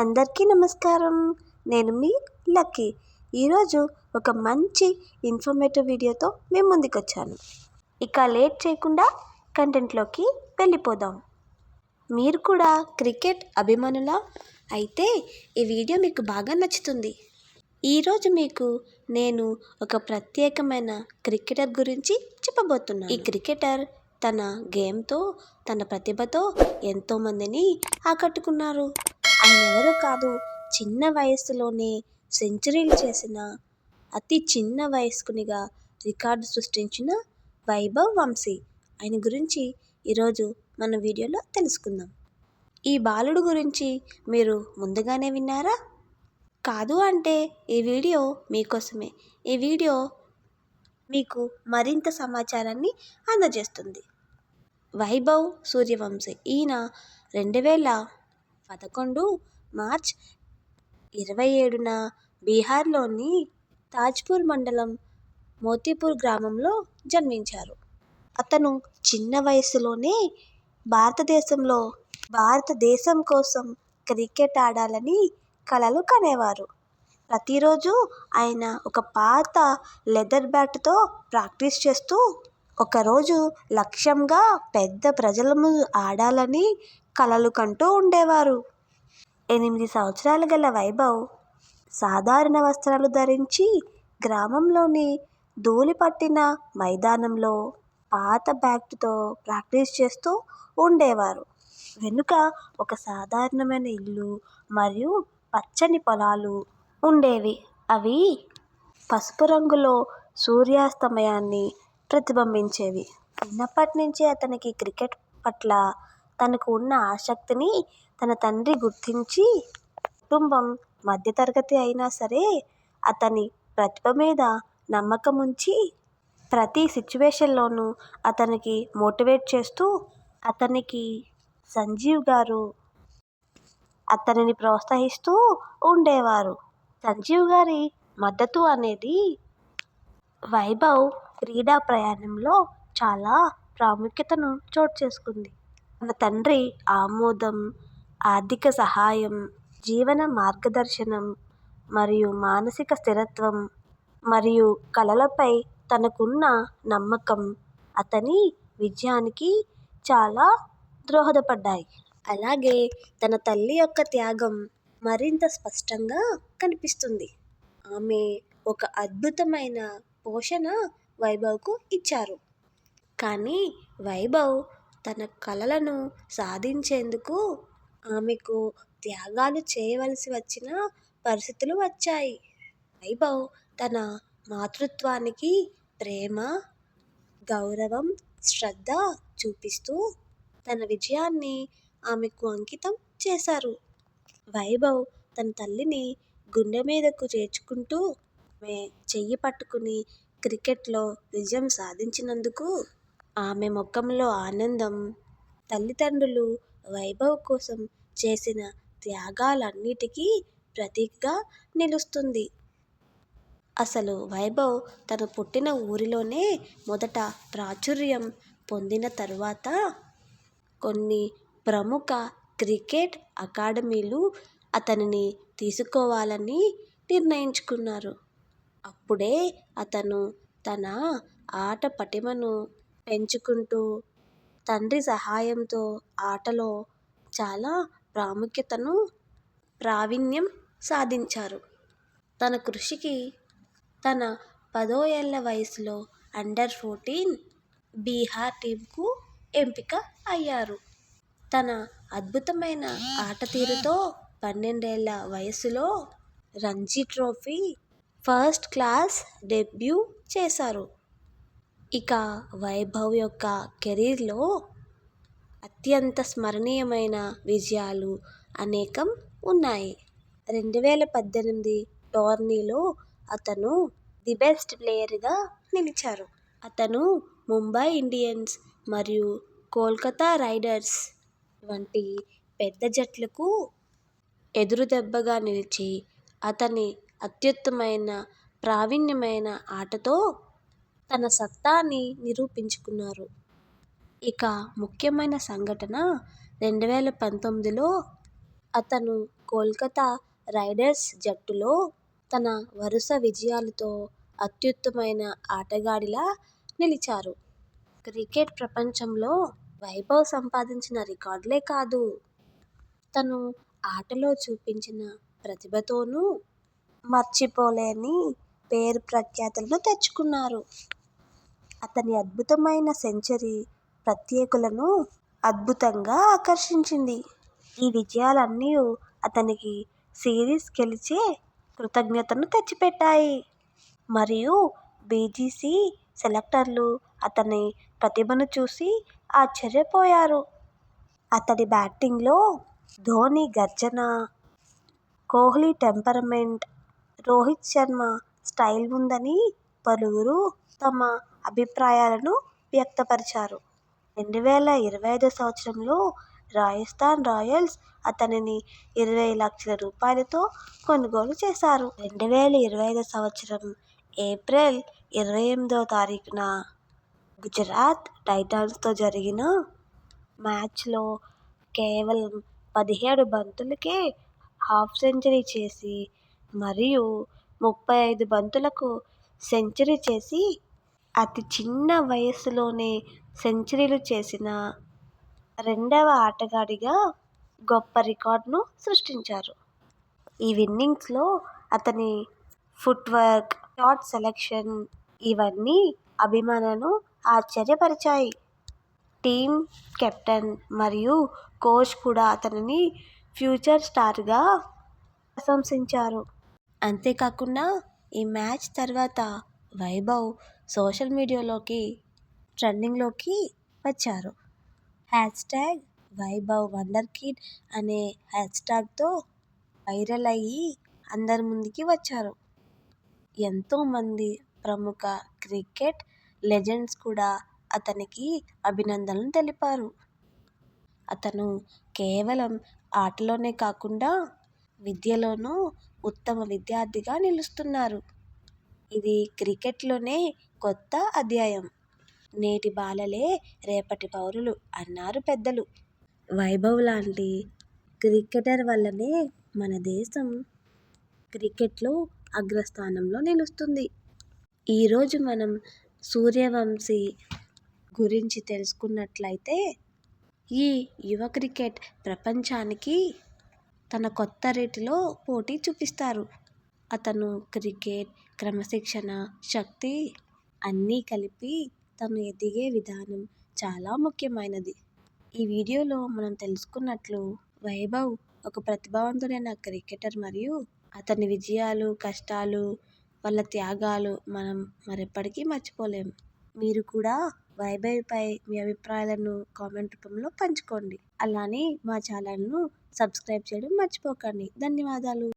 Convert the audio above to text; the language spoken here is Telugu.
అందరికీ నమస్కారం. నేను మీ లక్కీ. ఈరోజు ఒక మంచి ఇన్ఫర్మేటివ్ వీడియోతో మేము ముందుకు వచ్చాను ఇక లేట్ చేయకుండా కంటెంట్లోకి వెళ్ళిపోదాం. మీరు కూడా క్రికెట్ అభిమానులా? అయితే ఈ వీడియో మీకు బాగా నచ్చుతుంది. ఈరోజు మీకు నేను ఒక ప్రత్యేకమైన క్రికెటర్ గురించి చెప్పబోతున్నాను. ఈ క్రికెటర్ తన గేమ్తో తన ప్రతిభతో ఎంతోమందిని ఆకట్టుకున్నారు. ఆయన కాదు? చిన్న వయస్సులోనే సెంచరీలు చేసిన అతి చిన్న వయస్కునిగా రికార్డు సృష్టించిన వైభవ్ వంశీ. ఆయన గురించి ఈరోజు మన వీడియోలో తెలుసుకుందాం. ఈ బాలుడు గురించి మీరు ముందుగానే విన్నారా? కాదు అంటే ఈ వీడియో మీకోసమే. ఈ వీడియో మీకు మరింత సమాచారాన్ని అందజేస్తుంది. వైభవ్ సూర్యవంశీ. ఈయన రెండు వేల పదకొండు మార్చ్ ఇరవై ఏడున బీహార్లోని తాజ్పూర్ మండలం మోతీపూర్ గ్రామంలో జన్మించారు. అతను చిన్న వయసులోనే భారతదేశంలో భారతదేశం కోసం క్రికెట్ ఆడాలని కలలు కనేవారు. ప్రతిరోజు ఆయన ఒక పాత లెదర్ బ్యాట్తో ప్రాక్టీస్ చేస్తూ ఒకరోజు లక్ష్యంగా పెద్ద ప్రజల ముందు ఆడాలని కలలు కంటూ ఉండేవారు. ఎనిమిది సంవత్సరాలు గల వైభవ్ సాధారణ వస్త్రాలు ధరించి గ్రామంలోని ధూళి పట్టిన మైదానంలో పాత బ్యాట్తో ప్రాక్టీస్ చేస్తూ ఉండేవారు. వెనుక ఒక సాధారణమైన ఇల్లు మరియు పచ్చని పొలాలు ఉండేవి. అవి పసుపు రంగులో సూర్యాస్తమయాన్ని ప్రతిబింబించేవి. చిన్నప్పటి నుంచి అతనికి క్రికెట్ పట్ల తనకు ఉన్న ఆసక్తిని తన తండ్రి గుర్తించి కుటుంబం మధ్యతరగతి అయినా సరే అతని ప్రతిభ మీద నమ్మకం ఉంచి ప్రతి సిచ్యువేషన్లోనూ అతనికి మోటివేట్ చేస్తూ అతనికి సంజీవ్ గారు అతనిని ప్రోత్సహిస్తూ ఉండేవారు. సంజీవ్ గారి మద్దతు అనేది వైభవ్ క్రీడా ప్రయాణంలో చాలా ప్రాముఖ్యతను చోటు చేసుకుంది. తన తండ్రి ఆమోదం ఆర్థిక సహాయం జీవన మార్గదర్శనం మరియు మానసిక స్థిరత్వం మరియు కళలపై తనకున్న నమ్మకం అతని విజయానికి చాలా దోహదపడ్డాయి. అలాగే తన తల్లి యొక్క త్యాగం మరింత స్పష్టంగా కనిపిస్తుంది. ఆమె ఒక అద్భుతమైన పోషణ వైభవ్కు ఇచ్చారు. కానీ వైభవ్ తన కలలను సాధించేందుకు ఆమెకు త్యాగాలు చేయవలసి వచ్చిన పరిస్థితులు వచ్చాయి. వైభవ్ తన మాతృత్వానికి ప్రేమ గౌరవం శ్రద్ధ చూపిస్తూ తన విజయాన్ని ఆమెకు అంకితం చేశారు. వైభవ్ తన తల్లిని గుండె మీదకు చేర్చుకుంటూ ఆమె చెయ్యి పట్టుకుని క్రికెట్లో విజయం సాధించినందుకు ఆమె ముఖంలో ఆనందం తల్లిదండ్రులు వైభవ్ కోసం చేసిన త్యాగాలన్నిటికీ ప్రతీకగా నిలుస్తుంది. అసలు వైభవ్ తను పుట్టిన ఊరిలోనే మొదట ప్రాచుర్యం పొందిన తరువాత కొన్ని ప్రముఖ క్రికెట్ అకాడమీలు అతనిని తీసుకోవాలని నిర్ణయించుకున్నారు. అప్పుడే అతను తన ఆట పటిమను పెంచుకుంటూ తండ్రి సహాయంతో ఆటలో చాలా ప్రాముఖ్యతను ప్రావీణ్యం సాధించారు. తన కృషికి తన పదో ఏళ్ళ వయసులో అండర్ ఫోర్టీన్ బీహార్ టీంకు ఎంపిక అయ్యారు. తన అద్భుతమైన ఆట తీరుతో పన్నెండేళ్ళ వయసులో Ranji trophy first class debut చేశారు. ఇక వైభవ్ యొక్క కెరీర్లో అత్యంత స్మరణీయమైన విజయాలు అనేకం ఉన్నాయి. రెండు వేల పద్దెనిమిది టోర్నీలో అతను ది బెస్ట్ ప్లేయర్గా నిలిచారు. అతను ముంబై ఇండియన్స్ మరియు కోల్కతా రైడర్స్ వంటి పెద్ద జట్లకు ఎదురుదెబ్బగా నిలిచి అతని అత్యుత్తమైన ప్రావీణ్యమైన ఆటతో తన సత్తాని నిరూపించుకున్నారు ఇక ముఖ్యమైన సంఘటన రెండు వేల పంతొమ్మిదిలో అతను కోల్కతా రైడర్స్ జట్టులో తన వరుస విజయాలతో అత్యుత్తమైన ఆటగాడిలా నిలిచారు. క్రికెట్ ప్రపంచంలో వైభవ్ సంపాదించిన రికార్డులే కాదు తను ఆటలో చూపించిన ప్రతిభతోనూ మర్చిపోలేని పేరు ప్రఖ్యాతులను తెచ్చుకున్నారు. అతని అద్భుతమైన సెంచరీ ప్రత్యేకులను అద్భుతంగా ఆకర్షించింది. ఈ విజయాలన్నీ అతనికి సిరీస్ గెలిచే కృతజ్ఞతను తెచ్చిపెట్టాయి. మరియు బీజీసీ సెలెక్టర్లు అతని ప్రతిభను చూసి ఆశ్చర్యపోయారు. అతడి బ్యాటింగ్లో ధోని గర్జన, కోహ్లీ టెంపర్మెంట్, రోహిత్ శర్మ స్టైల్ ఉందని పలువురు తమ అభిప్రాయాలను వ్యక్తపరిచారు. రెండు వేల ఇరవై ఐదు సంవత్సరంలో రాజస్థాన్ రాయల్స్ అతనిని ఇరవై లక్షల రూపాయలతో కొనుగోలు చేశారు. రెండు వేల ఇరవై ఐదు సంవత్సరం ఏప్రిల్ ఇరవై ఎనిమిదో తారీఖున గుజరాత్ టైటాన్స్తో జరిగిన మ్యాచ్లో కేవలం పదిహేడు బంతులకే హాఫ్ సెంచరీ చేసి మరియు ముప్పై ఐదు బంతులకు సెంచరీ చేసి అతి చిన్న వయస్సులోనే సెంచరీలు చేసిన రెండవ ఆటగాడిగా గొప్ప రికార్డును సృష్టించారు. ఈ విన్నింగ్స్లో అతని ఫుట్వర్క్, షాట్ సెలెక్షన్ ఇవన్నీ అభిమానులను ఆశ్చర్యపరిచాయి. టీమ్ కెప్టెన్ మరియు కోచ్ కూడా అతనిని ఫ్యూచర్ స్టార్గా ప్రశంసించారు. అంతేకాకుండా ఈ మ్యాచ్ తర్వాత వైభవ్ సోషల్ మీడియాలోకి ట్రెండింగ్లోకి వచ్చారు. Hash tag Vaibhav wonder kid అనే హ్యాష్ట్యాగ్తో వైరల్ అయ్యి అందరి ముందుకి వచ్చారు. ఎంతోమంది ప్రముఖ క్రికెట్ లెజెండ్స్ కూడా అతనికి అభినందనలు తెలిపారు. అతను కేవలం ఆటలోనే కాకుండా విద్యలోనూ ఉత్తమ విద్యార్థిగా నిలుస్తున్నారు. ఇది క్రికెట్లోనే కొత్త అధ్యాయం. నేటి బాలలే రేపటి పౌరులు అన్నారు పెద్దలు. వైభవ్ లాంటి క్రికెటర్ వల్లనే మన దేశం క్రికెట్లో అగ్రస్థానంలో నిలుస్తుంది. ఈరోజు మనం సూర్యవంశీ గురించి తెలుసుకున్నట్లయితే ఈ యువ క్రికెట్ ప్రపంచానికి తన కొత్త రేటులో పోటీ చూపిస్తారు. అతను క్రికెట్, క్రమశిక్షణ, శక్తి అన్నీ కలిపి తను ఎదిగే విధానం చాలా ముఖ్యమైనది. ఈ వీడియోలో మనం తెలుసుకున్నట్లు వైభవ్ ఒక ప్రతిభావంతుడైన క్రికెటర్ మరియు అతని విజయాలు, కష్టాలు, వాళ్ళ త్యాగాలు మనం మరెప్పటికీ మర్చిపోలేం మీరు కూడా వైభవ్పై మీ అభిప్రాయాలను కామెంట్ రూపంలో పంచుకోండి. అలానే మా ఛానల్ను సబ్స్క్రైబ్ చేయడం మర్చిపోకండి. ధన్యవాదాలు.